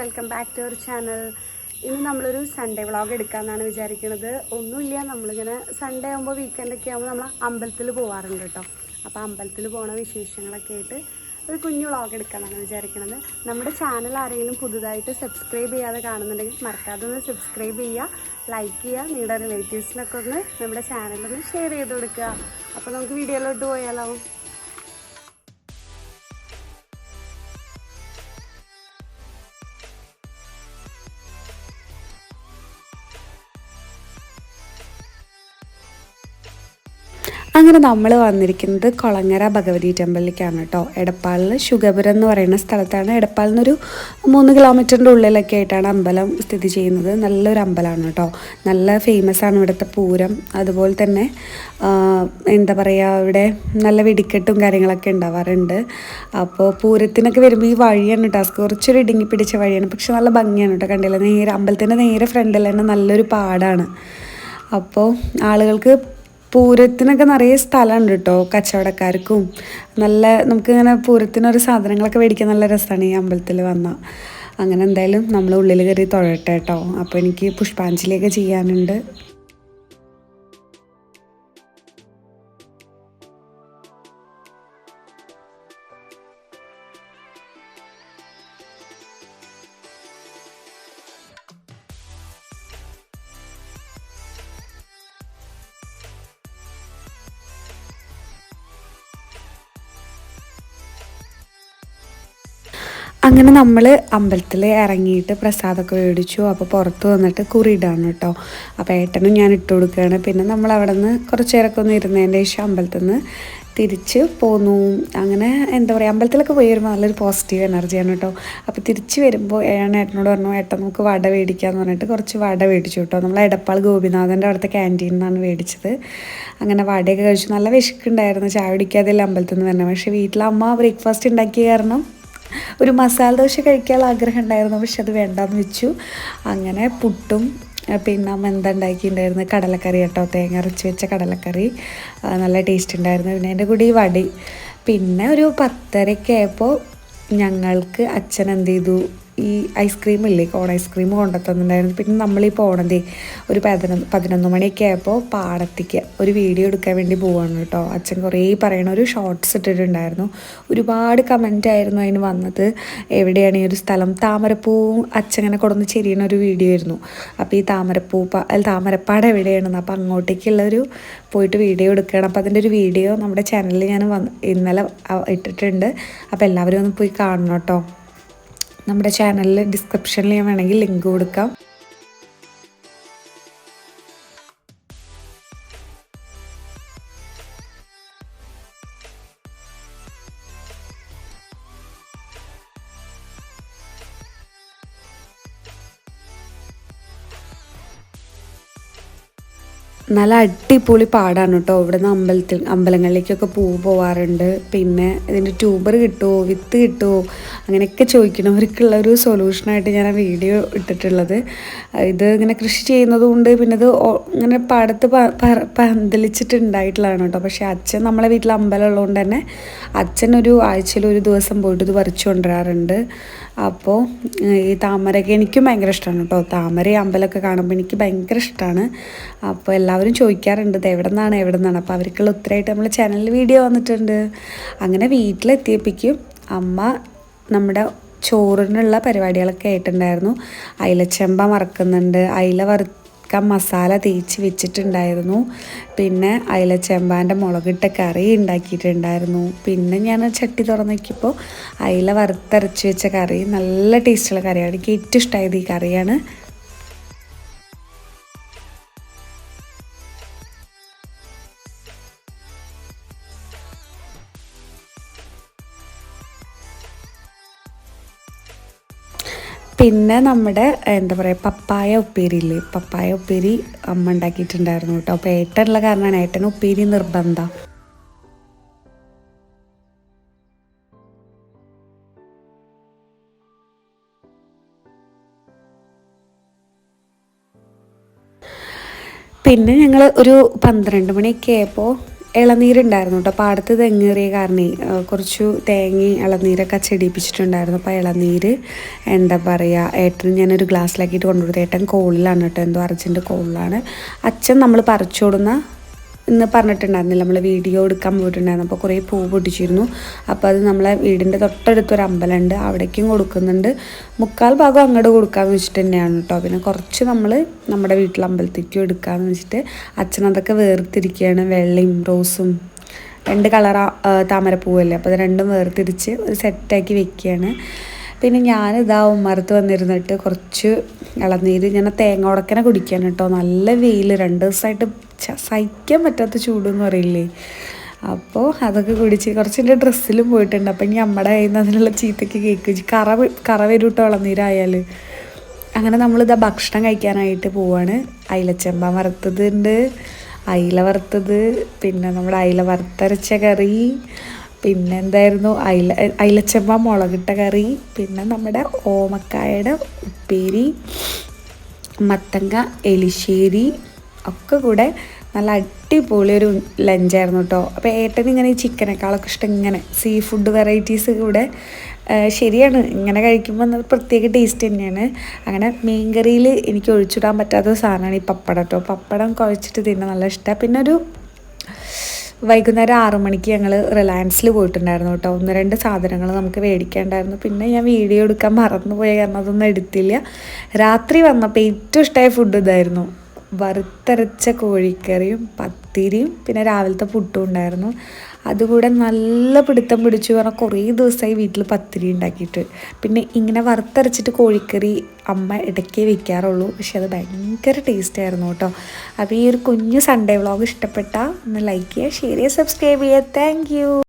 Welcome back to our channel ഇന്ന് നമ്മളൊരു Sunday vlog എടുക്കാമെന്നാണ് വിചാരിക്കുന്നത് ഒന്നുമില്ല നമ്മളിങ്ങനെ സൺഡേ ആകുമ്പോൾ വീക്കെൻഡൊക്കെ ആകുമ്പോൾ നമ്മൾ അമ്പലത്തിൽ പോകാറുണ്ട് കേട്ടോ അപ്പോൾ അമ്പലത്തിൽ പോണ വിശേഷങ്ങളൊക്കെ ആയിട്ട് ഒരു കുഞ്ഞു വ്ളോഗ് എടുക്കാമെന്നാണ് വിചാരിക്കുന്നത് നമ്മുടെ ചാനൽ ആരെങ്കിലും പുതുതായിട്ട് സബ്സ്ക്രൈബ് ചെയ്യാതെ കാണുന്നുണ്ടെങ്കിൽ മറക്കാതെ ഒന്ന് സബ്സ്ക്രൈബ് ചെയ്യുക ലൈക്ക് ചെയ്യുക നിങ്ങളുടെ റിലേറ്റീവ്സിനൊക്കെ ഒന്ന് നമ്മുടെ ചാനലൊന്ന് ഷെയർ ചെയ്ത് കൊടുക്കുക. അപ്പോൾ നമുക്ക് വീഡിയോയിലോട്ട് പോയാലോ? അങ്ങനെ നമ്മൾ വന്നിരിക്കുന്നത് കൊളങ്ങര ഭഗവതി ടെമ്പിളിലേക്കാണ് കേട്ടോ. എടപ്പാളിൽ ശുഗപുരം എന്ന് പറയുന്ന സ്ഥലത്താണ്. എടപ്പാളിൽ നിന്നൊരു മൂന്ന് കിലോമീറ്ററിന്റെ ഉള്ളിലൊക്കെ ആയിട്ടാണ് അമ്പലം സ്ഥിതി ചെയ്യുന്നത്. നല്ലൊരു അമ്പലമാണ് കേട്ടോ. നല്ല ഫേമസ് ആണ് ഇവിടുത്തെ പൂരം. അതുപോലെ തന്നെ എന്താ പറയുക ഇവിടെ നല്ല വെടിക്കെട്ടും കാര്യങ്ങളൊക്കെ ഉണ്ടാവാറുണ്ട്. അപ്പോൾ പൂരത്തിനൊക്കെ വരുമ്പോൾ ഈ വഴിയാണ് ടാസ്ക് കുറച്ചൊരു ഇടുങ്ങി പിടിച്ച വഴിയാണ്. പക്ഷെ നല്ല ഭംഗിയാണ് കേട്ടോ കണ്ടില്ല. നേരെ അമ്പലത്തിന്റെ നേരെ ഫ്രണ്ടിൽ തന്നെ നല്ലൊരു പാടാണ്. അപ്പോൾ ആളുകൾക്ക് പൂരത്തിനൊക്കെ നിറയെ സ്ഥലമുണ്ട് കേട്ടോ കച്ചവടക്കാർക്കും. നല്ല നമുക്കിങ്ങനെ പൂരത്തിനൊരു സാധനങ്ങളൊക്കെ മേടിക്കാൻ നല്ല രസമാണ് ഈ അമ്പലത്തിൽ വന്നാൽ അങ്ങനെ എന്തായാലും നമ്മൾ ഉള്ളിൽ കയറി തൊഴട്ടെ കേട്ടോ അപ്പോൾ എനിക്ക് പുഷ്പാഞ്ജലിയൊക്കെ ചെയ്യാനുണ്ട്. അങ്ങനെ നമ്മൾ അമ്പലത്തിൽ ഇറങ്ങിയിട്ട് പ്രസാദമൊക്കെ മേടിച്ചു. അപ്പോൾ പുറത്ത് വന്നിട്ട് കുറിയിടാണ് കേട്ടോ. അപ്പോൾ ഏട്ടനും ഞാൻ ഇട്ട് കൊടുക്കുകയാണ്. പിന്നെ നമ്മൾ അവിടെ നിന്ന് കുറച്ച് നേരമൊക്കെ ഒന്ന് ഇരുന്നതിന്റെ ശേഷം അമ്പലത്തിൽ നിന്ന് തിരിച്ച് പോന്നു. അങ്ങനെ എന്താ പറയുക അമ്പലത്തിലൊക്കെ പോയി വരുമ്പോൾ നല്ലൊരു പോസിറ്റീവ് എനർജിയാണ് കേട്ടോ. അപ്പോൾ തിരിച്ച് വരുമ്പോൾ ഏഴാണ് ഏട്ടനോട് പറഞ്ഞു ഏട്ടൻ നമുക്ക് വട മേടിക്കാമെന്ന് പറഞ്ഞിട്ട് കുറച്ച് വട മേടിച്ചു കേട്ടോ. നമ്മൾ എടപ്പാൾ ഗോപിനാഥന്റെ അവിടുത്തെ ക്യാന്റീനിൽ നിന്നാണ് മേടിച്ചത്. അങ്ങനെ വടയൊക്കെ കഴിച്ചു. നല്ല വിശക്കുണ്ടായിരുന്നു. ചായ കുടിക്കാതെയല്ല അമ്പലത്തിൽ നിന്ന് തന്നെ പക്ഷേ വീട്ടിൽ അമ്മ ബ്രേക്ക്ഫാസ്റ്റ് ഉണ്ടാക്കിയ കാരണം ഒരു മസാല ദോശ കഴിക്കാൻ ആഗ്രഹം ഉണ്ടായിരുന്നു പക്ഷെ അത് വേണ്ടാന്ന് വെച്ചു. അങ്ങനെ പുട്ടും പിന്നെ അമ്മ എന്താ ഉണ്ടാക്കിയിട്ടുണ്ടായിരുന്നു? കടലക്കറി കേട്ടോ തേങ്ങ അരച്ച് വെച്ച കടലക്കറി. നല്ല ടേസ്റ്റ് ഉണ്ടായിരുന്നു. പിന്നെ എന്റെ കൂടി വടി. പിന്നെ ഒരു പത്തരയ്ക്ക് ഞങ്ങൾക്ക് അച്ഛൻ എന്ത് ചെയ്തു? ഈ ഐസ്ക്രീം ഇല്ലേ കോൺ ഐസ്ക്രീം കൊണ്ടുത്തന്നിട്ടുണ്ടായിരുന്നു. പിന്നെ നമ്മളീ പോണതേ ഒരു പതിനൊന്ന് പതിനൊന്ന് മണിയൊക്കെ ആയപ്പോൾ പാടത്തേക്ക് ഒരു വീഡിയോ എടുക്കാൻ വേണ്ടി പോവാണ് കേട്ടോ. അച്ഛൻ കുറേ പറയണ ഒരു ഷോർട്സ് ഇട്ടിട്ടുണ്ടായിരുന്നു. ഒരുപാട് കമന്റ് ആയിരുന്നു അതിന് വന്നത്. എവിടെയാണ് ഈ ഒരു സ്ഥലം? താമരപ്പൂവും അച്ഛൻ ഇങ്ങനെ കൊടുന്ന് ചെരിയണ ഒരു വീഡിയോ ആയിരുന്നു. അപ്പോൾ ഈ താമരപ്പൂ അല്ല താമരപ്പാട് എവിടെയാണെന്ന്. അപ്പോൾ അങ്ങോട്ടേക്കുള്ളൊരു പോയിട്ട് വീഡിയോ എടുക്കുകയാണ്. അപ്പോൾ അതിന്റെ ഒരു വീഡിയോ നമ്മുടെ ചാനലിൽ ഞാൻ ഇന്നലെ ഇട്ടിട്ടുണ്ട്. അപ്പോൾ എല്ലാവരും ഒന്ന് പോയി കാണണം കേട്ടോ. നമ്മുടെ ചാനലിൽ ഡിസ്ക്രിപ്ഷനിൽ ഞാൻ വേണമെങ്കിൽ ലിങ്ക് കൊടുക്കാം. നല്ല അടിപൊളി പാടാണ് കേട്ടോ ഇവിടുന്ന് അമ്പലത്തിൽ അമ്പലങ്ങളിലേക്കൊക്കെ പൂവ് പോവാറുണ്ട്. പിന്നെ ഇതിന്റെ ട്യൂബർ കിട്ടുമോ വിത്ത് കിട്ടുമോ അങ്ങനെയൊക്കെ ചോദിക്കണവർക്കുള്ള ഒരു സൊല്യൂഷനായിട്ട് ഞാൻ ആ വീഡിയോ ഇട്ടിട്ടുള്ളത്. ഇത് ഇങ്ങനെ കൃഷി ചെയ്യുന്നത് കൊണ്ട് പിന്നെ ഇത് ഇങ്ങനെ പാടത്ത് പന്തലിച്ചിട്ടുണ്ടായിട്ടുള്ളതാണ് കേട്ടോ പക്ഷേ അച്ഛൻ നമ്മളെ വീട്ടിൽ അമ്പലം ഉള്ളതുകൊണ്ട് തന്നെ അച്ഛൻ ഒരു ആഴ്ചയിൽ ഒരു ദിവസം പോയിട്ട് ഇത് പറിച്ചു കൊണ്ടുവരാറുണ്ട്. അപ്പോൾ ഈ താമരയൊക്കെ എനിക്കും ഭയങ്കര ഇഷ്ടമാണ് കേട്ടോ താമര അമ്പലമൊക്കെ കാണുമ്പോൾ എനിക്ക് ഭയങ്കര ഇഷ്ടമാണ് അപ്പോൾ എല്ലാവരും ചോദിക്കാറുണ്ട് ഇത് എവിടെ നിന്നാണ് എവിടെ നിന്നാണ് അപ്പോൾ അവർക്കുള്ള ഉത്തരമായിട്ട് നമ്മൾ ചാനലിൽ വീഡിയോ വന്നിട്ടുണ്ട്. അങ്ങനെ വീട്ടിലെത്തിയപ്പോഴേക്കും അമ്മ നമ്മുടെ ചോറിനുള്ള പരിപാടികളൊക്കെ ആയിട്ടുണ്ടായിരുന്നു. അയിലച്ചെമ്പ മറക്കുന്നുണ്ട് അയില വറുക്കാൻ മസാല തേച്ച് വെച്ചിട്ടുണ്ടായിരുന്നു. പിന്നെ അയിലച്ചെമ്പാന്റെ മുളകിട്ട കറി ഉണ്ടാക്കിയിട്ടുണ്ടായിരുന്നു. പിന്നെ ഞാൻ ചട്ടി തുറന്ന് നോക്കിയപ്പോൾ അയില വറുത്തരച്ച് വെച്ച കറി നല്ല ടേസ്റ്റുള്ള കറിയാണ്. എനിക്ക് ഏറ്റവും ഇഷ്ടമായത് ഈ കറിയാണ്. പിന്നെ നമ്മുടെ എന്താ പറയുക പപ്പായ ഉപ്പേരി ഇല്ലേ പപ്പായ ഉപ്പേരി അമ്മ ഉണ്ടാക്കിയിട്ടുണ്ടായിരുന്നു കേട്ടോ. അപ്പോൾ ഏട്ടനുള്ള കാരണമാണ് ഏട്ടന് ഉപ്പേരി നിർബന്ധം. പിന്നെ ഞങ്ങൾ ഒരു പന്ത്രണ്ട് മണിയൊക്കെ ആയപ്പോൾ ഇളനീരുണ്ടായിരുന്നു കേട്ടോ. പാടത്ത് തെങ്ങേറിയ കാരണം കുറച്ചു തേങ്ങയും ഇളനീരൊക്കെ ചെടിപ്പിച്ചിട്ടുണ്ടായിരുന്നു. അപ്പോൾ ഇളനീര് എന്താ പറയുക ഏട്ടന് ഞാനൊരു ഗ്ലാസ്സിലാക്കിയിട്ട് കൊണ്ടുകൊടുത്തു ഏട്ടൻ കോളിലാണ് കേട്ടോ എന്തോ അർജന്റ് കോളിലാണ്. അച്ഛൻ നമ്മൾ പറിച്ചു കൊടുന്ന ഇന്ന് പറഞ്ഞിട്ടുണ്ടായിരുന്നില്ല. നമ്മൾ വീഡിയോ എടുക്കാൻ പോയിട്ടുണ്ടായിരുന്നു. അപ്പോൾ കുറേ പൂ പൊട്ടിച്ചിരുന്നു. അപ്പോൾ അത് നമ്മളെ വീടിന്റെ തൊട്ടടുത്തൊരു അമ്പലമുണ്ട്. അവിടേക്കും കൊടുക്കുന്നുണ്ട്. മുക്കാൽ ഭാഗം അങ്ങോട്ട് കൊടുക്കാമെന്ന് വെച്ചിട്ട് തന്നെയാണ് കേട്ടോ പിന്നെ കുറച്ച് നമ്മൾ നമ്മുടെ വീട്ടിലെ അമ്പലത്തേക്കും എടുക്കാമെന്ന് വെച്ചിട്ട് അച്ഛൻ അതൊക്കെ വേർതിരിക്കുകയാണ്. വെള്ളയും റോസും രണ്ട് കളർ താമരപ്പൂവല്ലേ? അപ്പോൾ അത് രണ്ടും വേർതിരിച്ച് ഒരു സെറ്റാക്കി വെക്കുകയാണ്. പിന്നെ ഞാനിതാ ഉമ്മറത്ത് വന്നിരുന്നിട്ട് കുറച്ച് ഇളനീര് ഞാൻ തേങ്ങ ഉടക്കനെ കുടിക്കാൻ കേട്ടോ നല്ല വെയിൽ രണ്ട് ദിവസമായിട്ട് സഹിക്കാൻ പറ്റാത്ത ചൂടെന്ന് പറയില്ലേ? അപ്പോൾ അതൊക്കെ കുടിച്ച് കുറച്ച് എന്റെ ഡ്രസ്സിലും പോയിട്ടുണ്ട്. അപ്പം ഇനി നമ്മുടെ കയ്യിൽ നിന്ന് അതിനുള്ള ചീത്തയ്ക്ക് കേക്ക് കറ വ- കറ വരൂട്ടോ ഇളനീരായാൽ അങ്ങനെ നമ്മളിതാ ഭക്ഷണം കഴിക്കാനായിട്ട് പോവാണ്. അയിലച്ചെമ്പ വറുത്തതുണ്ട് അയില വറുത്തത് പിന്നെ നമ്മുടെ അയില വറുത്തരച്ച കറി പിന്നെ എന്തായിരുന്നു? അയില അയിലച്ചെമ്പ മുളകിട്ട കറി പിന്നെ നമ്മുടെ ഓമക്കായയുടെ ഉപ്പേരി മത്തങ്ങ എലിശ്ശേരി ഒക്കെ കൂടെ നല്ല അടിപൊളി ഒരു ലഞ്ചായിരുന്നു കേട്ടോ. അപ്പോൾ ഏട്ടന് ഇങ്ങനെ ഈ ചിക്കനേക്കാളൊക്കെ ഇഷ്ടം ഇങ്ങനെ സീ ഫുഡ് വെറൈറ്റീസ് കൂടെ ശരിയാണ്. ഇങ്ങനെ കഴിക്കുമ്പോൾ നല്ല പ്രത്യേക ടേസ്റ്റ് തന്നെയാണ്. അങ്ങനെ മീൻകറിയിൽ എനിക്ക് ഒഴിച്ചിടാൻ പറ്റാത്ത സാധനമാണ് ഈ പപ്പടം കേട്ടോ. പപ്പടം കുഴച്ചിട്ട് തിന്നാൻ നല്ല ഇഷ്ടമാണ് പിന്നെ ഒരു വൈകുന്നേരം ആറു മണിക്ക് ഞങ്ങൾ റിലയൻസിൽ പോയിട്ടുണ്ടായിരുന്നു കേട്ടോ. ഒന്ന് രണ്ട് സാധനങ്ങൾ നമുക്ക് മേടിക്കാണ്ടായിരുന്നു. പിന്നെ ഞാൻ വീഡിയോ എടുക്കാൻ മറന്നുപോയ കാരണം അതൊന്നും എടുത്തില്ല. രാത്രി വന്നപ്പോൾ ഏറ്റവും ഇഷ്ടമായ ഫുഡ് ഇതായിരുന്നു. വറുത്തരച്ച കോഴിക്കറിയും പത്തിരിയും പിന്നെ രാവിലത്തെ പുട്ടും ഉണ്ടായിരുന്നു. അതുകൂടെ നല്ല പിടുത്തം പിടിച്ചു പറഞ്ഞാൽ കുറേ ദിവസമായി വീട്ടിൽ പത്തിരി ഉണ്ടാക്കിയിട്ട്. പിന്നെ ഇങ്ങനെ വറുത്തരച്ചിട്ട് കോഴിക്കറി അമ്മ ഇടയ്ക്കേ വെക്കാറുള്ളൂ. പക്ഷെ അത് ഭയങ്കര ടേസ്റ്റ് ആയിരുന്നു കേട്ടോ. അപ്പോൾ ഈ ഒരു കുഞ്ഞു സൺഡേ വ്ളോഗ് ഇഷ്ടപ്പെട്ടാൽ ഒന്ന് ലൈക്ക് ചെയ്യുക ഷെയർ ചെയ്യുക സബ്സ്ക്രൈബ് ചെയ്യുക. താങ്ക്